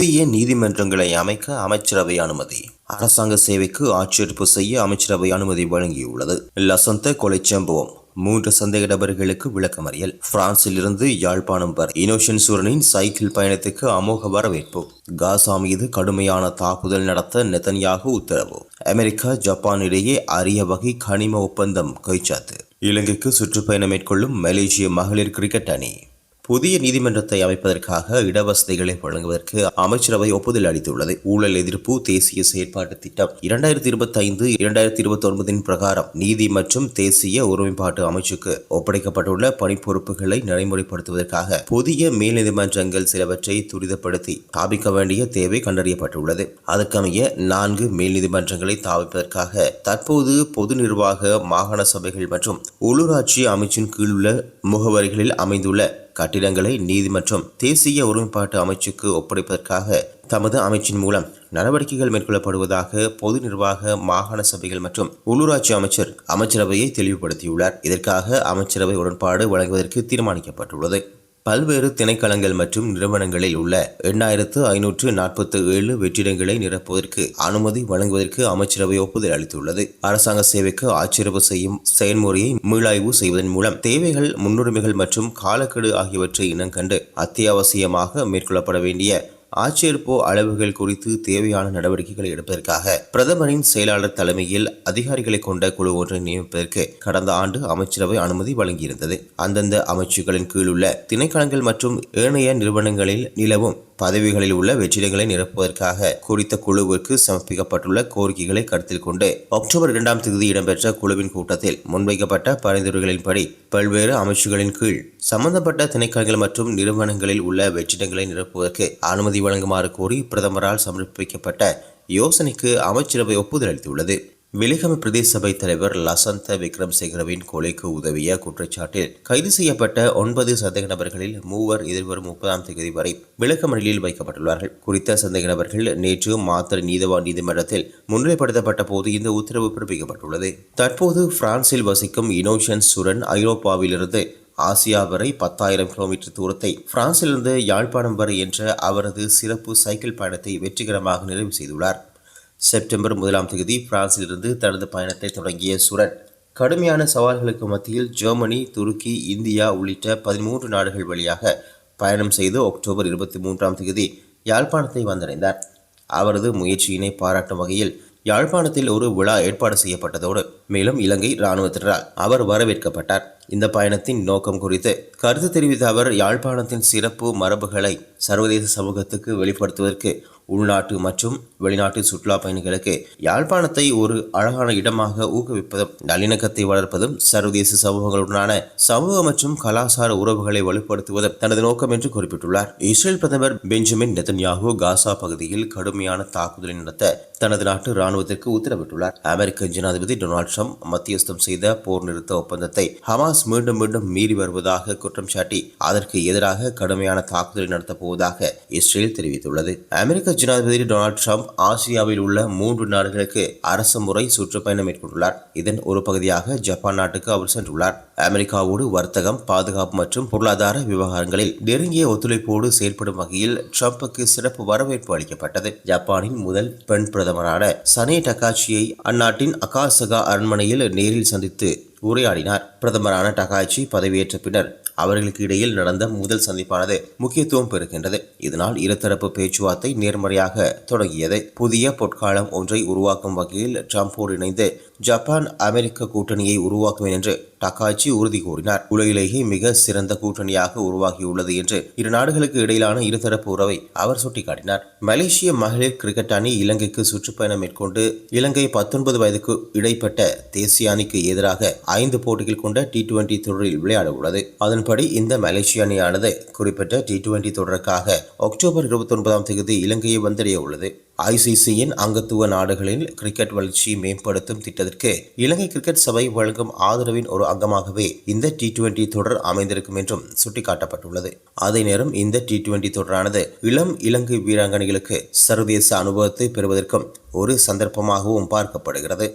புதிய நீதிமன்றங்களை அமைக்க அமைச்சரவை அனுமதி. அரசாங்க சேவைக்கு ஆட்சேர்ப்பு செய்ய அமைச்சரவை அனுமதி வழங்கியுள்ளது. லசந்த கொலை சம்பவம் மூன்று சந்தேக நபர்களுக்கு விளக்கமறியல். பிரான்சில் இருந்து யாழ்ப்பாணம் வரை இனோஷன் சூரனின் சைக்கிள் பயணத்துக்கு அமோக வரவேற்பு. காசா மீது கடுமையான தாக்குதல் நடத்த நெதன்யாகு உத்தரவு. அமெரிக்கா ஜப்பான் இடையே அரிய வகை கனிம ஒப்பந்தம் கைச்சாத்து. இலங்கைக்கு சுற்றுப்பயணம் மேற்கொள்ளும் மலேசிய மகளிர் கிரிக்கெட் அணி. புதிய நீதிமன்றத்தை அமைப்பதற்காக இடவசதிகளை வழங்குவதற்கு அமைச்சரவை ஒப்புதல் அளித்துள்ளது. ஊழல் எதிர்ப்பு தேசிய செயற்பாட்டு திட்டம் இரண்டாயிரத்தி இருபத்தி ஐந்து இரண்டாயிரத்தி இருபத்தி ஒன்பதின் பிரகாரம் நீதி மற்றும் தேசிய ஒருமைப்பாட்டு அமைச்சுக்கு ஒப்படைக்கப்பட்டுள்ள பணிப்பொறுப்புகளை நடைமுறைப்படுத்துவதற்காக புதிய மேல் நீதிமன்றங்கள் சிலவற்றை துரிதப்படுத்தி தாபிக்க வேண்டிய தேவை கண்டறியப்பட்டுள்ளது. அதற்கமைய நான்கு மேல் நீதிமன்றங்களை தாவிப்பதற்காக தற்போது பொது நிர்வாக மாகாண சபைகள் மற்றும் உள்ளூராட்சி அமைச்சின் கீழுள்ள முகவரிகளில் அமைந்துள்ள கட்டிடங்களை நீதி மற்றும் தேசிய ஒருமைப்பாட்டு அமைச்சுக்கு ஒப்படைப்பதற்காக தமது அமைச்சின் மூலம் நடவடிக்கைகள் மேற்கொள்ளப்படுவதாக பொது நிர்வாக மாகாண சபைகள் மற்றும் உள்ளூராட்சி அமைச்சர் அமைச்சரவையை தெளிவுபடுத்தியுள்ளார். இதற்காக அமைச்சரவை உடன்பாடு வழங்குவதற்கு தீர்மானிக்கப்பட்டுள்ளது. பல்வேறு திணைக்களங்கள் மற்றும் நிறுவனங்களில் உள்ள எண்ணாயிரத்து ஐநூற்று நாற்பத்தி ஏழு வெற்றிடங்களை நிரப்புவதற்கு அனுமதி வழங்குவதற்கு அமைச்சரவை ஒப்புதல் அளித்துள்ளது. அரசாங்க சேவைக்கு ஆட்சேர்வு செய்யும் செயல்முறையை மீளாய்வு செய்வதன் மூலம் தேவைகள் முன்னுரிமைகள் மற்றும் காலக்கெடு ஆகியவற்றை இனங்கண்டு அத்தியாவசியமாக மேற்கொள்ளப்பட வேண்டிய ஆட்சேர்ப்பு அளவுகள் குறித்து தேவையான நடவடிக்கைகளை எடுப்பதற்காக பிரதமரின் செயலாளர் தலைமையில் அதிகாரிகளை கொண்ட குழு ஒன்றை நியமிப்பதற்கு கடந்த ஆண்டு அமைச்சரவை அனுமதி வழங்கியிருந்தது. அந்தந்த அமைச்சுகளின் கீழுள்ள திணைக்களங்கள் மற்றும் ஏனைய நிறுவனங்களில் நிலவும் பதவிகளில் உள்ள வெற்றிடங்களை நிரப்புவதற்காக குறித்த குழுவிற்கு சமர்ப்பிக்கப்பட்டுள்ள கோரிக்கைகளை கருத்தில் கொண்டு அக்டோபர் இரண்டாம் தேதி இடம்பெற்ற குழுவின் கூட்டத்தில் முன்வைக்கப்பட்ட பரிந்துரைகளின்படி பல்வேறு அமைச்சுகளின் கீழ் சம்பந்தப்பட்ட திணைக்களங்கள் மற்றும் நிறுவனங்களில் உள்ள வெற்றிடங்களை நிரப்புவதற்கு அனுமதி வழங்குமாறு கோரி பிரதமரால் சமர்ப்பிக்கப்பட்ட யோசனைக்கு அமைச்சரவை ஒப்புதல் அளித்துள்ளது. விலிகம பிரதேச சபை தலைவர் லசந்த விக்ரம்சேகரவின் கொலைக்கு உதவிய குற்றச்சாட்டில் கைது செய்யப்பட்ட ஒன்பது சந்தேக நபர்களில் மூவர் எதிர்வரும் முப்பதாம் தேதி வரை விளக்கமறியலில் வைக்கப்பட்டுள்ளார்கள். குறித்த சந்தேக நபர்கள் நேற்று மாத்திரை நீதவான் நீதிமன்றத்தில் முன்னிலைப்படுத்தப்பட்ட போது இந்த உத்தரவு பிறப்பிக்கப்பட்டுள்ளது. தற்போது பிரான்சில் வசிக்கும் இனோஷன் சுரன் ஐரோப்பாவிலிருந்து ஆசியா வரை பத்தாயிரம் கிலோமீட்டர் தூரத்தை பிரான்சிலிருந்து யாழ்ப்பாணம் வரை என்ற அவரது சிறப்பு சைக்கிள் பயணத்தை வெற்றிகரமாக நிறைவு செய்துள்ளார். செப்டம்பர் முதலாம் தேதி பிரான்சிலிருந்து தனது பயணத்தை தொடங்கிய சுரன். கடுமையான சவால்களுக்கு மத்தியில் ஜெர்மனி துருக்கி இந்தியா உள்ளிட்ட பதிமூன்று நாடுகள் வழியாக பயணம் செய்து அக்டோபர் இருபத்தி மூன்றாம் தேதி யாழ்ப்பாணத்தை வந்தடைந்தார். அவரது முயற்சியினை பாராட்டும் வகையில் யாழ்ப்பாணத்தில் ஒரு விழா ஏற்பாடு செய்யப்பட்டதோடு மேலும் இலங்கை இராணுவத்தினரால் அவர் வரவேற்கப்பட்டார். இந்த பயணத்தின் நோக்கம் குறித்து கருத்து தெரிவித்த அவர் யாழ்ப்பாணத்தின் சிறப்பு மரபுகளை சர்வதேச சமூகத்துக்கு வெளிப்படுத்துவதற்கு உள்நாட்டு மற்றும் வெளிநாட்டு சுற்றுலா பயணிகளுக்கு யாழ்ப்பாணத்தை ஒரு அழகான இடமாக ஊக்குவிப்பதும் நல்லிணக்கத்தை வளர்ப்பதும் சர்வதேச சமூகங்களுடனான சமூக மற்றும் கலாச்சார உறவுகளை வலுப்படுத்துவதும் தனது நோக்கம் என்று குறிப்பிட்டுள்ளார். இஸ்ரேல் பிரதமர் பெஞ்சமின் நெதன்யாகு காசா பகுதியில் கடுமையான தாக்குதலை நடத்த தனது நாட்டு ராணுவத்திற்கு உத்தரவிட்டுள்ளார். அமெரிக்க ஜனாதிபதி டொனால்ட் ட்ரம்ப் மத்தியஸ்தம் செய்த போர் நிறுத்த ஒப்பந்தத்தை ஹமாஸ் மீண்டும் மீண்டும் மீறி வருவதாக குற்றம் சாட்டி அதற்கு எதிராக கடுமையான தாக்குதலை நடத்தப் போவதாக இஸ்ரேல் தெரிவித்துள்ளது. அமெரிக்க ஜனாதிபதி டொனால்ட் ட்ரம்ப் ஆசியாவில் உள்ள மூன்று நாடுகளுக்கு அரசு முறை சுற்றுப்பயணம் மேற்கொண்டுள்ளார். இதன் ஒரு பகுதியாக ஜப்பான் நாட்டுக்கு அவர் சென்றுள்ளார். அமெரிக்காவோடு வர்த்தகம் பாதுகாப்பு மற்றும் பொருளாதார விவகாரங்களில் நெருங்கிய ஒத்துழைப்போடு செயல்படும் வகையில் ட்ரம்புக்கு சிறப்பு வரவேற்பு அளிக்கப்பட்டது. ஜப்பானின் முதல் பெண் பிரதமரான சனே டக்காச்சியை அந்நாட்டின் அகாசகா அரண்மனையில் நேரில் சந்தித்து உரையாடினார். பிரதமரான டகாச்சி பதவியேற்ற பின்னர் அவர்களுக்கு இடையில் நடந்த முதல் சந்திப்பானது முக்கியத்துவம் பெறுகின்றது. இதனால் இருதரப்பு பேச்சுவார்த்தை நேர்மறையாக தொடங்கியது. புதிய பொற்காலம் ஒன்றை உருவாக்கும் வகையில் ட்ரம்போடு இணைந்து ஜப்பான் அமெரிக்க கூட்டணியை உருவாக்குவேன் என்று டகாச்சி உறுதி கூறினார். உலகிலேயே மிக சிறந்த கூட்டணியாக உருவாகியுள்ளது என்று இரு நாடுகளுக்கு இடையிலான இருதரப்பு உறவை அவர் சுட்டிக்காட்டினார். மலேசிய மகளிர் கிரிக்கெட் அணி இலங்கைக்கு சுற்றுப்பயணம் மேற்கொண்டு இலங்கை பத்தொன்பது வயதுக்கு இடைப்பட்ட தேசிய அணிக்கு எதிராக ஐந்து போட்டிகள் கொண்ட டி டுவெண்டி தொடரில் விளையாட உள்ளது அதன்படி இந்த மலேசிய அணியானது குறிப்பிட்ட டி டுவெண்டி தொடருக்காக அக்டோபர் இருபத்தி ஒன்பதாம் தேதி இலங்கையை வந்தடைய உள்ளது ஐசிசியின் அங்கத்துவ நாடுகளில் கிரிக்கெட் வளர்ச்சியை மேம்படுத்தும் திட்டத்திற்கு இலங்கை கிரிக்கெட் சபை வழங்கும் ஆதரவின் ஒரு அங்கமாகவே இந்த டி டுவெண்டி தொடர் அமைந்திருக்கும் என்றும் சுட்டிக்காட்டப்பட்டுள்ளது. அதே நேரம் இந்த டி டுவெண்டி தொடரானது இளம் இலங்கை வீராங்கனைகளுக்கு சர்வதேச அனுபவத்தை பெறுவதற்கும் ஒரு சந்தர்ப்பமாகவும் பார்க்கப்படுகிறது.